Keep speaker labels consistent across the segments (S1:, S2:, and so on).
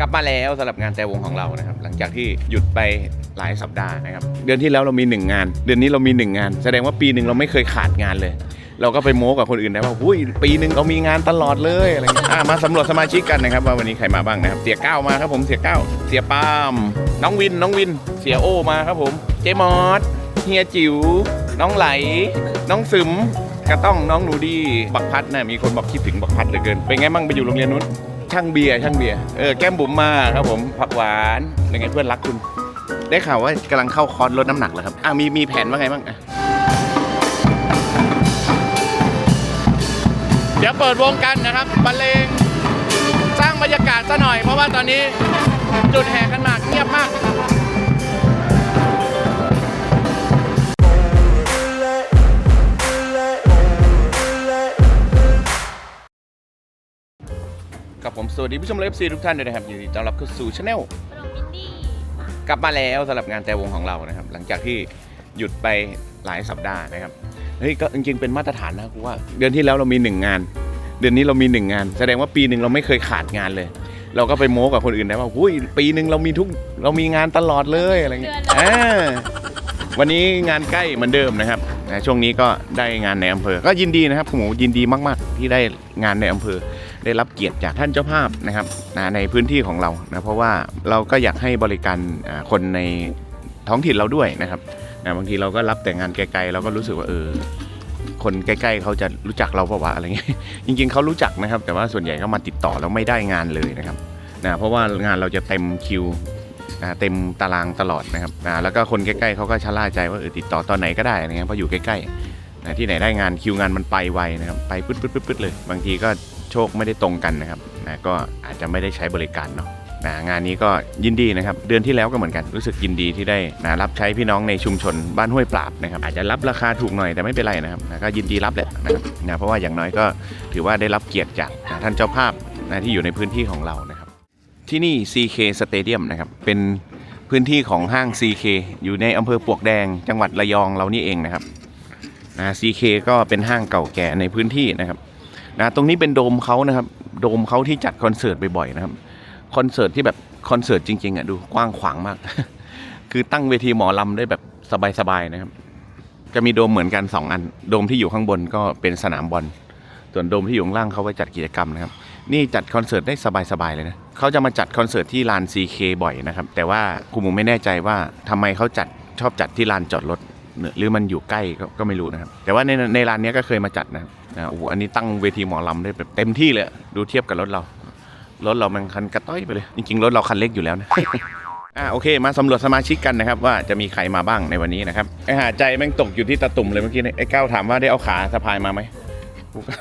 S1: กลับมาแล้วสำหรับงานแต่วงของเรานะครับ หลังจากที่หยุดไปหลายสัปดาห์นะครับ เดือนที่แล้วเรามีหนึ่งงาน เดือนนี้เรามีหนึ่งงาน แสดงว่าปีหนึ่งเราไม่เคยขาดงานเลย เราก็ไปโม้กับคนอื่นได้ว่าหุ้ยปีหนึ่งเรามีงานตลอดเลยอะไรเงี้ยอะมาสำรวจสมาชิกกันนะครับว่าวันนี้ใครมาบ้างนะครับ เสียก้ามาครับผมเสียก้าเสียปาล์มน้องวินน้องวิน เสียโอมาครับผม เจมอสเฮียจิ๋วน้องไหล น้องซึมกระต้องน้องหนูดีบักพัดนะมีคนบอกคิดถึงบักพัดเหลือเกินเป็นไงบ้างไปอยู่โรงเรียนนู้น ช่างเบียร์ช่างเบียร์เออแก้มบุ๋มมาครับผมผักหวานเป็นไงเพื่อนรักคุณ ได้ข่าวว่ากำลังเข้าคอร์สลดน้ำหนักเหรอครับอะมีมีแผนว่าไงบ้างอะเดี๋ยวเปิดวงกันนะครับบรรเลงสร้างบรรยากาศซะหน่อย เพราะว่าตอนนี้จุดแห่กันมากเงียบมาก กับผมสวัสดีผู้ชมเลฟซีทุกท่านด้วยนะครับยินดีต้อนรับเข้าสู่ช anel
S2: อินดี้
S1: กลับมาแล้วสำหรับงานแต่วงของเรานะครับ หลังจากที่หยุดไปหลายสัปดาห์นะครับเฮ้ยก็จริงๆเป็นมาตรฐานนะกูว่า เดือนที่แล้วเรามีหนึ่งงาน เดือนนี้เรามีหนึ่งงาน แสดงว่าปีหนึ่งเราไม่เคยขาดงานเลย เราก็ไปโม้กับคนอื่นได้ว่าหุ้ยปีหนึ่งเรามีทุกเรามีงานตลอดเลยอะไรเงี้ยอ่าวันนี้งานใกล้เหมือนเดิมนะครับนะช่วงนี้ก็ได้งานในอำเภอ ก็ยินดีนะครับผมยินดีมาก ๆ ที่ได้งานในอำเภอ ได้รับเกียรติจากท่านเจ้าภาพนะครับนะในพื้นที่ของเรานะเพราะว่าเราก็อยากให้บริการคนในท้องถิ่นเราด้วยนะครับนะบางทีเราก็รับแต่งานไกลๆเราก็รู้สึกว่าเออคนใกล้ๆเขาจะรู้จักเราเปล่าวะอะไรเงี้ยจริงๆเขารู้จักนะครับ แต่ว่าส่วนใหญ่ก็มาติดต่อแล้วไม่ได้งานเลยนะครับนะเพราะว่างานเราจะเต็มคิวนะเต็มตารางตลอดนะครับนะแล้วก็คนใกล้ๆเขาก็ชะล่าใจว่าเออติดต่อตอนไหนก็ได้อะไรเงี้ยเพราะอยู่ใกล้ๆนะที่ไหนได้งานคิวงานมันไปไวนะครับไปปึ๊ดๆๆเลย บางทีก็ โชคไม่ได้ตรงกันนะครับนะก็อาจจะไม่ได้ใช้บริการเนาะนะงานนี้ก็ยินดีนะครับ เดือนที่แล้วก็เหมือนกันรู้สึกยินดีที่ได้นะรับใช้พี่น้องในชุมชนบ้านห้วยปราบนะครับอาจจะรับราคาถูกหน่อยแต่ไม่เป็นไรนะครับนะก็ยินดีรับแหละนะครับนะเพราะว่าอย่างน้อยก็ถือว่าได้รับเกียรติจากนะท่านเจ้าภาพนะที่อยู่ในพื้นที่ของเรานะครับ ที่นี่ CK Stadium นะครับเป็นพื้นที่ของห้าง CK อยู่ในอำเภอปวกแดงจังหวัดระยองเรานี่เองนะครับนะ CK ก็เป็นห้างเก่าแก่ในพื้นที่นะครับ นะตรงนี้เป็นโดมเขานะครับ โดมเขาที่จัดคอนเสิร์ตบ่อยๆนะครับคอนเสิร์ตที่แบบคอนเสิร์ตจริงๆอะดูกว้างขวางมาก คือตั้งเวทีหมอลำได้แบบสบายๆนะครับ จะมีโดมเหมือนกัน 2 อัน โดมที่อยู่ข้างบนก็เป็นสนามบอลส่วนโดมที่อยู่ข้างล่างเขาไว้จัดกิจกรรมนะครับ นี่จัดคอนเสิร์ตได้สบายๆเลยนะเขาจะมาจัดคอนเสิร์ตที่ลาน CK บ่อยนะครับ แต่ว่าครูหมูไม่แน่ใจว่าทำไมเขาจัดชอบจัดที่ลานจอดรถหรือมันอยู่ใกล้ก็ไม่รู้นะครับ แต่ว่าในในร้านนี้ก็เคยมาจัดนะครับ นะโอ้โหอันนี้ตั้งเวทีหมอลำได้แบบเต็มที่เลยอะดูเทียบกับรถเรา รถเรามันคันกระต้อยไปเลย จริงๆ รถเราคันเล็กอยู่แล้วนะอ่าโอเค มาสำรวจสมาชิกกันนะครับ ว่าจะมีใครมาบ้างในวันนี้นะครับไอหาใจแม่งตกอยู่ที่ตะตุ่มเลยเมื่อกี้เนี่ยไอ้ก้าวถามว่าได้เอาขาสะพายมาไหมกูก็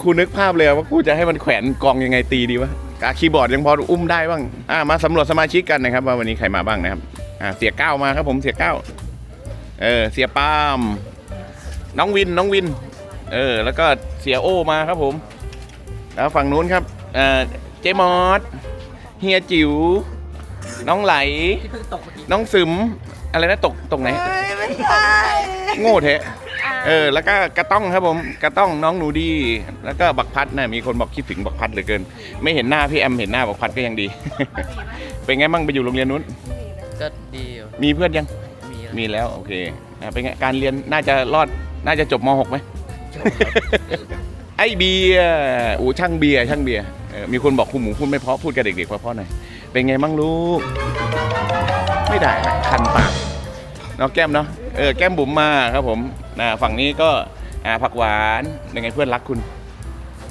S1: ครูนึกภาพเลยว่ากูจะให้มันแขวนกองยังไงตีดีวะกาคีย์บอร์ดยังพออุ้มได้บ้างอ่ามาสำรวจสมาชิกกันนะครับว่าวันนี้ใครมาบ้างนะครับอ่าเสียก้าวมาครับผมเสียก้าวเออเสียปาล์ม น้องวินน้องวิน เออ แล้วก็เสียโอมาครับผม แล้วฝั่งนู้นครับเอ่อเจมอสเฮียจิ๋วน้องไหล น้องซึมอะไรนะตกตกไหน
S2: ไม่ใช่
S1: โง่เทะเออ แล้วก็กระต้องครับผมกระต้องน้องหนูดี แล้วก็บักพัดนะมีคนบอกคิดถึงบักพัดเหลือเกิน ไม่เห็นหน้าพี่แอมเห็นหน้าบักพัดก็ยังดี เป็นไงบ้างไปอยู่โรงเรียนนู้น
S3: ก็ดีอยู่
S1: มีเพื่อนยัง
S3: มีอะไร
S1: มีแล้ว โอเคอะเป็นไงการเรียนน่าจะรอด น่าจะจบม .6 ไหมไอ้เบียร์อูช่างเบียร์ช่างเบียร์เออมีคนบอกคุณหมูพูดไม่เพราะพูดกับเด็กๆเพราะๆหน่อยเป็นไงบ้างลูก ไม่ได้นะคันปากเนาะแก้มเนาะเออแก้มบุ๋มมาครับผมนะฝั่งนี้ก็อ่าผักหวานเป็นไงเพื่อนรักคุณ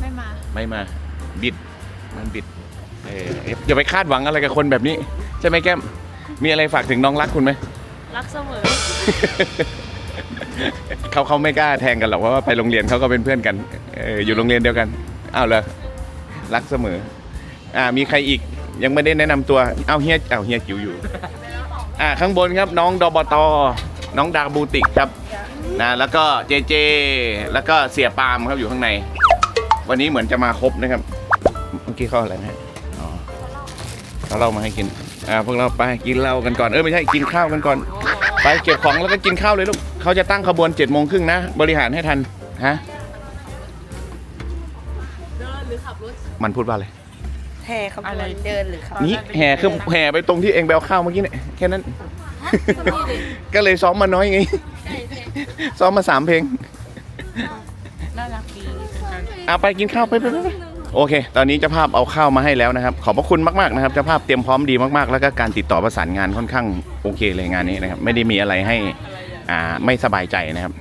S2: ไม่มา
S1: ไม่มาบิดมันบิดเอออย่าไปคาดหวังอะไรกับคนแบบนี้ ใช่ไหมแก้ม มีอะไรฝากถึงน้องรักคุณไหม
S2: รักเสมอ
S1: เขาเขาไม่กล้าแทงกันหรอกเพราะว่าไปโรงเรียนเขาก็เป็นเพื่อนกันเอออยู่โรงเรียนเดียวกันอ้าวเลยรักเสมอ อ่ามีใครอีกยังไม่ได้แนะนำตัวเอาเฮียเอาเฮียจิ๋วอยู่ อ่าข้างบนครับน้องดบตน้องดาบูติกครับนะแล้วก็เจเจ แล้วก็เสียปาล์มครับอยู่ข้างใน วันนี้เหมือนจะมาครบนะครับ เมื่อกี้เข้าอะไรนะอ๋อเขาเล่ามาให้กิน อ่าพวกเราไปกินเหล้ากันก่อน เออไม่ใช่กินข้าวกันก่อน ไปเก็บของแล้วก็กินข้าวเลยลูกเขาจะตั้งขบวนเจ็ดโมงครึ่งนะ บริหารให้ทันฮะ
S2: เดินหรือขับรถ
S1: มันพูดว่าอะไร
S3: แห่ขบวนเดินหรือครับ
S1: นี่แห่คือแห่ไปตรงที่เองไปเอาข้าวเมื่อกี้เนี่ยแค่นั้น ก็เลยซ้อมมาน้อยไงซ้อมมาสามเพลง
S3: น่ารักดี
S1: เอาไปกินข้าวไปไปไปไป โอเค ตอนนี้เจ้าภาพเอาข้าวมาให้แล้วนะครับ ขอบพระคุณมาก ๆ นะครับเจ้าภาพเตรียมพร้อมดีมากๆ แล้วก็การติดต่อประสานงานค่อนข้างโอเคเลยงานนี้นะครับ ไม่ได้มีอะไรให้อ่าไม่สบายใจนะครับ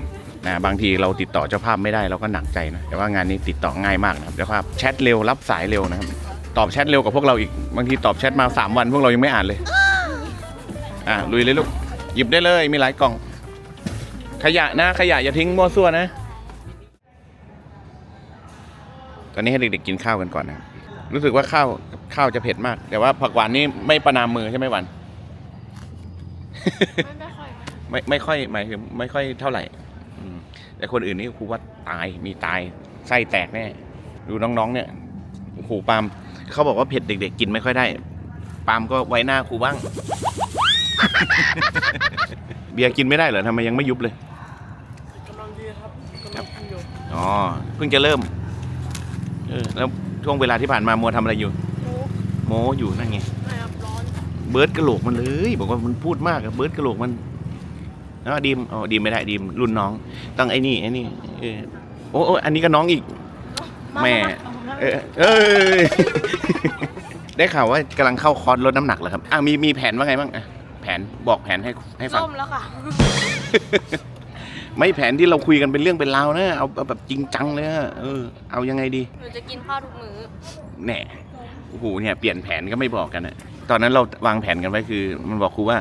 S1: นะบางทีเราติดต่อเจ้าภาพไม่ได้เราก็หนักใจนะแต่ว่างานนี้ติดต่อง่ายมากนะครับเจ้าภาพแชทเร็วรับสายเร็วนะครับ ตอบแชทเร็วกว่าพวกเราอีกบางทีตอบแชทมาสามวัน พวกเรายังไม่อ่านเลยอะลุยเลยลูกหยิบได้เลยมีหลายกล่อง ขยะนะขยะอย่าทิ้งมั่วซั่วนะ ตอนนี้ให้เด็กๆกินข้าวกันก่อนนะครับรู้สึกว่าข้าวข้าวจะเผ็ดมาก แต่ว่าผักหวานนี่ไม่ประนามมือใช่ไหมหวาน
S2: ไม่ไม่ค่อย
S1: ไม่ไม่ค่อยหมายถึงไม่ค่อยเท่าไหร่อืมแต่คนอื่นนี่ครูว่าตายมีตายไส้แตกแน่ดูน้องๆ เนี่ยโอ้โหปาล์มเขาบอกว่าเผ็ดเด็ก ๆ กินไม่ค่อยได้ ปาล์มก็ไว้หน้าครูบ้าง เบียร์กินไม่ได้เหรอทำไมยังไม่ยุบเลย
S3: กำลังดีครับกำลังกินอยู่
S1: อ๋อเพิ่งจะเริ่ม เออแล้วช่วงเวลาที่ผ่านมามัวทำอะไรอยู่โมอยู่นั่นไง
S3: ไม่ครับร้อน
S1: เบิร์ดกระโหลกมันเลย บอกว่ามันพูดมากอะเบิร์ดกระโหลกมันอ๋อดีมอ๋อดีมไม่ได้ดีมรุ่นน้องต้องไอ้นี่ไอ้นี่เออโอ้โอ้อันนี้ก็น้องอีก แม่ เออเออได้ข่าวว่ากำลังเข้าคอร์สลดน้ำหนักแล้วครับอะมีมีแผนว่าไงบ้างอะแผนบอกแผนให้ให้ฟัง
S3: ส้มแล้วค่ะ
S1: ไม่แผนที่เราคุยกันเป็นเรื่องเป็นราวนะ เอาเอาแบบจริงจังเลยอะเออ เอายังไงดี
S3: หนูจะกินข้าวทุกมื้อ
S1: แหน่โอ้โหเนี่ยเปลี่ยนแผนก็ไม่บอกกันอะตอนนั้นเราวางแผนกันไว้คือ มันบอกครูว่า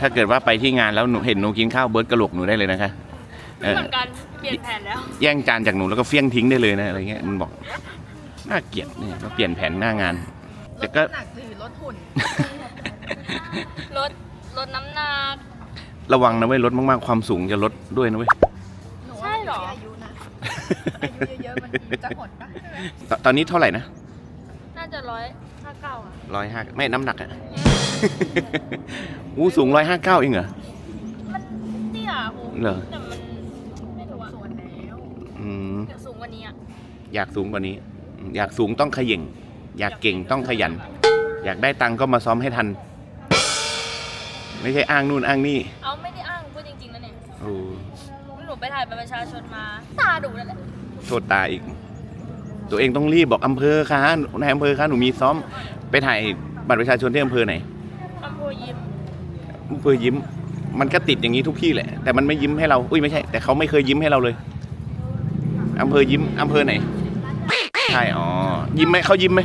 S1: ถ้าเกิดว่าไปที่งานแล้วหนูเห็นหนูกินข้าวเบิร์ดกระโหลกหนูได้เลยนะคะเออ
S3: เหมือนกัน เปลี่ยนแผนแล้ว
S1: แย่งจานจากหนูแล้วก็เฟี้ยงทิ้งได้เลยนะอะไรเงี้ยมันบอกน่าเกลียดเนี่ยเราเปลี่ยนแผนหน้างาน แต่ก็
S2: หนักหรือลดหุ่น
S3: ลดลดน้ำหนัก
S1: ระวังนะเว้ยลดมากๆความสูงจะลดด้วยนะเว้ย
S2: หนู
S3: ใช่เหรอ
S2: อายุนะอายุเยอะๆมันจะหดปะใช่ไหม
S1: ตตอนนี้เท่าไหร่นะ
S3: น่าจะร้อยห้าเก้าอะ
S1: ร้อยห้าไม่น้ำหนักอะ อู้สูงร้อยห้าเก้าเองเหรอ
S3: มันเนี่ยโห
S1: เหรอ
S3: แต่มันไม่รู้อะ
S2: ส่วนแล้ว
S1: อืม
S3: อยากสูงกว่านี้อะ
S1: อยากสูงกว่านี้อยากสูงต้องเขย่ง อยากเก่งต้องขยัน อยากได้ตังค์ก็มาซ้อมให้ทัน ไม่ใช่อ้างนู่นอ้างนี่
S3: จริงๆนะเนี่ย
S1: โอ้
S3: หนูไปถ่ายบัตรประชาชนมา ตาดุนั่นแหละ
S1: โทษตาอีก ตัวเองต้องรีบบอกอำเภอคะนายอำเภอคะหนูมีซ้อม ไปถ่ายบัตรประชาชนที่อำเภอไหน
S3: อำเภอยิ้ม
S1: อำเภอยิ้ม มันก็ติดอย่างนี้ทุกที่แหละ แต่มันไม่ยิ้มให้เรา อุ้ยไม่ใช่ แต่เขาไม่เคยยิ้มให้เราเลยอำเภอยิ้มอำเภอไหน ใช่ อ๋อ ยิ้มไหมเขายิ้มไหม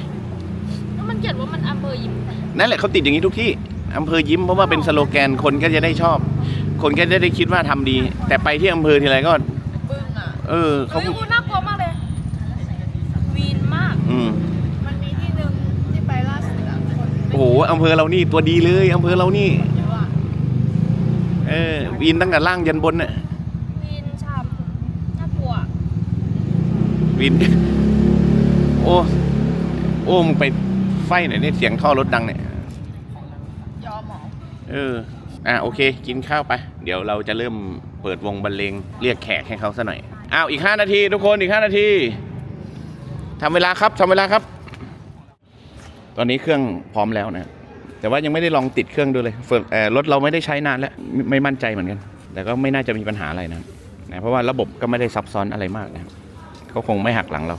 S3: แล้วมันเขียนว่ามันอำเภอยิ้ม
S1: นั่นแหละเขาติดอย่างนี้ทุกที่อำเภอยิ้มเพราะว่าเป็นสโลแกนคนก็จะได้ชอบ คนก็จะได้คิดว่าทำดี แต่ไปที่อำเภอทีไรก็
S2: ปึ้งอะ
S1: เออเขา
S3: เฮ้ยกูน่ากลัวมากเลย วีนมาก
S1: อืม
S2: มันมีที่หนึ่งที่ไปล่าสุดอะคน
S1: โอ้โหอำเภอเรานี่ตัวดีเลยอำเภอเรานี่
S2: เยอะอะ
S1: เออวินตั้งแต่ล่างยันบนน่ะ
S3: วีนชามน่ากลัว
S1: วิน โอ้โอ้มึงไปไฟไหนเนี่ยเสียงท่อรถดังเนี่ย
S2: ยอมหมอ
S1: เออ อะโอเค กินข้าวไป เดี๋ยวเราจะเริ่มเปิดวงบรรเลงเรียกแขกให้เขาซะหน่อยอ้าวอีก 5 นาที ทุกคนอีก 5 นาทีทำเวลาครับทำเวลาครับ ตอนนี้เครื่องพร้อมแล้วนะ แต่ว่ายังไม่ได้ลองติดเครื่องดูเลยเฟิร์นเอ่อรถเราไม่ได้ใช้นานแล้วไม่ไม่มั่นใจเหมือนกัน แต่ก็ไม่น่าจะมีปัญหาอะไรนะนะเพราะว่าระบบก็ไม่ได้ซับซ้อนอะไรมากนะเขาคงไม่หักหลังเรา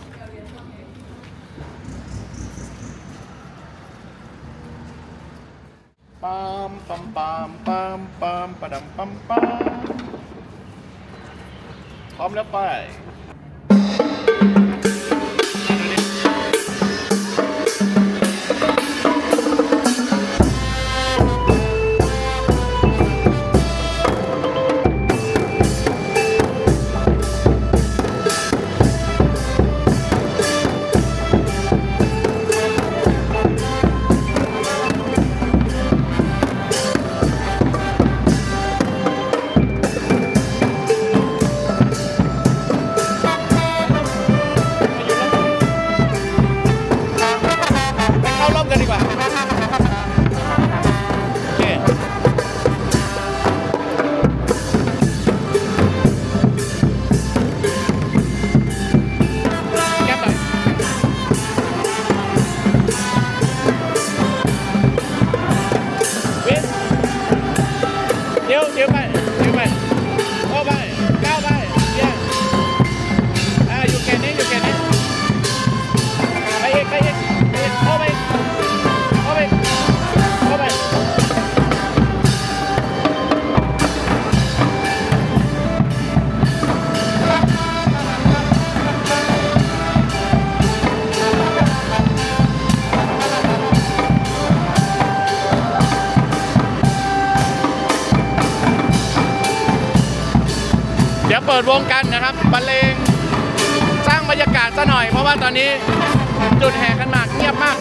S1: ป ปัมปัมปัมปัมปัดำปามปัมพร้อมแล้วไป ดวงกันนะครับบรรเลงสร้างบรรยากาศซะหน่อย เพราะว่าตอนนี้จุดแห่กันมากเงียบมาก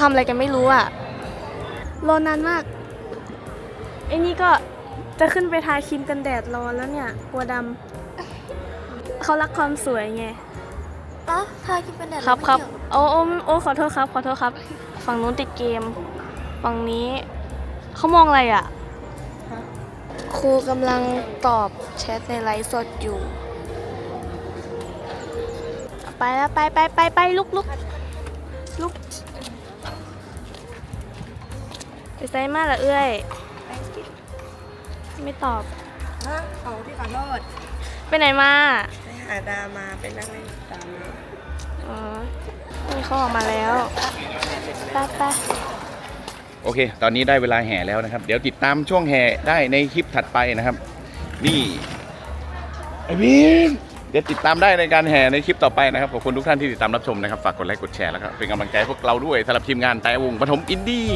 S4: ทำอะไรกันไม่รู้อะรอนานมากไอ้นี่ก็จะขึ้นไปทาครีมกันแดดรอแล้วเนี่ยกลัวดำเขารักความสวยไง
S3: ปะทากินเป็นแดด
S4: ครับครับโอ้โอ้โอ้ขอโทษครับ ขอโทษครับ ฝั่งนู้นติดเกม ฝั่งนี้เขามองอะไรอะ ครูกำลังตอบแชทในไลฟ์สดอยู่ ไปแล้วไปไปไปไปลุกลุกลุก ไปไซมาละเอ้ยไม่ตอบ
S2: ฮะเขาพี่ขอโทษ
S4: ไปไหนมา
S2: ไปหาดามาไปนั่งเล่นตามมา
S4: อ๋อนี่เขาออกมาแล้วไปไป
S1: โอเค ตอนนี้ได้เวลาแห่แล้วนะครับ เดี๋ยวติดตามช่วงแห่ได้ในคลิปถัดไปนะครับ นี่ไอวิน เดี๋ยวติดตามได้ในการแห่ในคลิปต่อไปนะครับขอบคุณทุกท่านที่ติดตามรับชมนะครับฝากกดไลค์กดแชร์แล้วก็เป็นกำลังใจพวกเราด้วยสำหรับทีมงานแต่วงปฐมอินดี้